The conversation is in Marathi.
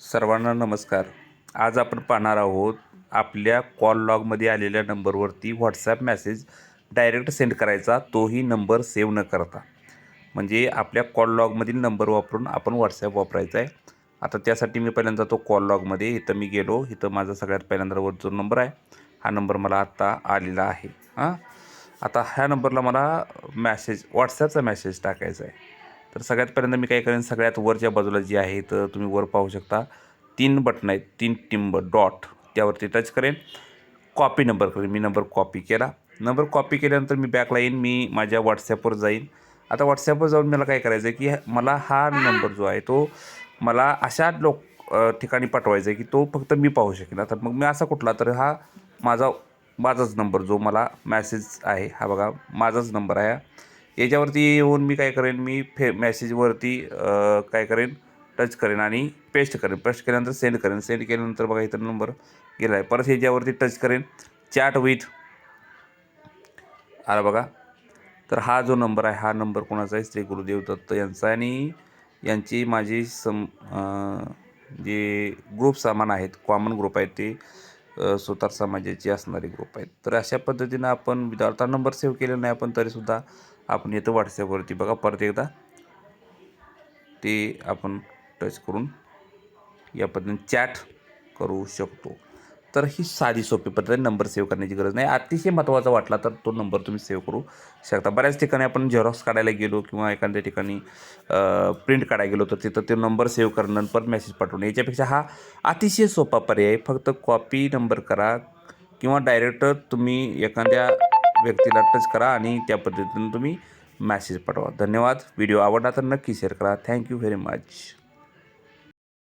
सर्वांना नमस्कार. आज आपण पाहणार आहोत आपल्या कॉल लॉगमध्ये आलेल्या नंबरवरती व्हॉट्सॲप मेसेज डायरेक्ट सेंड करायचा. तोही नंबर सेव्ह न करता. म्हणजे आपल्या कॉल लॉगमधील नंबर वापरून आपण व्हॉट्सॲप वापरायचा आहे. आता त्यासाठी मी पहिल्यांदा तो कॉल लॉगमध्ये इथं मी गेलो. इथं माझा सगळ्यात पहिल्यांदा वर जो नंबर आहे. हा नंबर मला आत्ता आलेला आहे. हां? आता ह्या नंबरला मला मॅसेज व्हॉट्सॲपचा मेसेज टाकायचा आहे. तर सगळ्यात पहिल्यांदा मी काय करेन सगळ्यात वरच्या बाजूला जी आहे तर तुम्ही वर पाहू शकता. तीन बटन आहेत तीन टिंब डॉट त्यावरती टच करेन. कॉपी नंबर करेन मी नंबर कॉपी केला. नंबर कॉपी केल्यानंतर मी बॅकला येईन मी माझ्या व्हॉट्सॲपवर जाईन. आता व्हॉट्सॲपवर जाऊन मला काय करायचं आहे की मला हा नंबर जो आहे तो मला अशा लोक ठिकाणी पाठवायचा आहे की तो फक्त मी पाहू शकेन. आता मग मी असा कुठला तर हा माझा माझाच नंबर जो मला मॅसेज आहे हा बघा माझाच नंबर आहे. याच्यावरती येऊन मी काय करेन मी फे मॅसेजवरती काय करेन टच करेन आणि पेस्ट करेन. पेस्ट केल्यानंतर सेंड करेन. सेंड केल्यानंतर बघा इथं नंबर गेला आहे परत ह्याच्यावरती टच करेन. चॅट विथ आला बघा. तर हा जो नंबर आहे हा नंबर कोणाचा आहे? श्री गुरुदेव दत्त यांचा आणि यांची माझी सम जे ग्रुप सामान आहेत कॉमन ग्रुप आहेत ते सुतार समाजाचे असणारे ग्रुप आहेत. तर अशा पद्धतीनं आपण विदाउट नंबर सेव्ह केलेला नाही आपण तरीसुद्धा आपण येतं व्हॉट्सॲपवरती बघा परत एकदा ते आपण टच करून या पद्धतीने चॅट करू शकतो. तर ही साधी सोपी पद्धत आहे. नंबर सेव्ह करण्याची गरज नाही. अतिशय महत्त्वाचा वाटला तर तो नंबर तुम्ही सेव्ह करू शकता. बऱ्याच ठिकाणी आपण झेरॉक्स काढायला गेलो किंवा एखाद्या ठिकाणी प्रिंट काढायला गेलो तर तिथं ते नंबर सेव्ह करणं परत मेसेज पाठवणं याच्यापेक्षा हा अतिशय सोपा पर्याय फक्त कॉपी नंबर करा किंवा डायरेक्ट तुम्ही एखाद्या व्यक्तीला टच करा आणि त्या पद्धतीनं तुम्ही मॅसेज पाठवा. धन्यवाद. व्हिडिओ आवडला तर नक्की शेअर करा. Thank you very much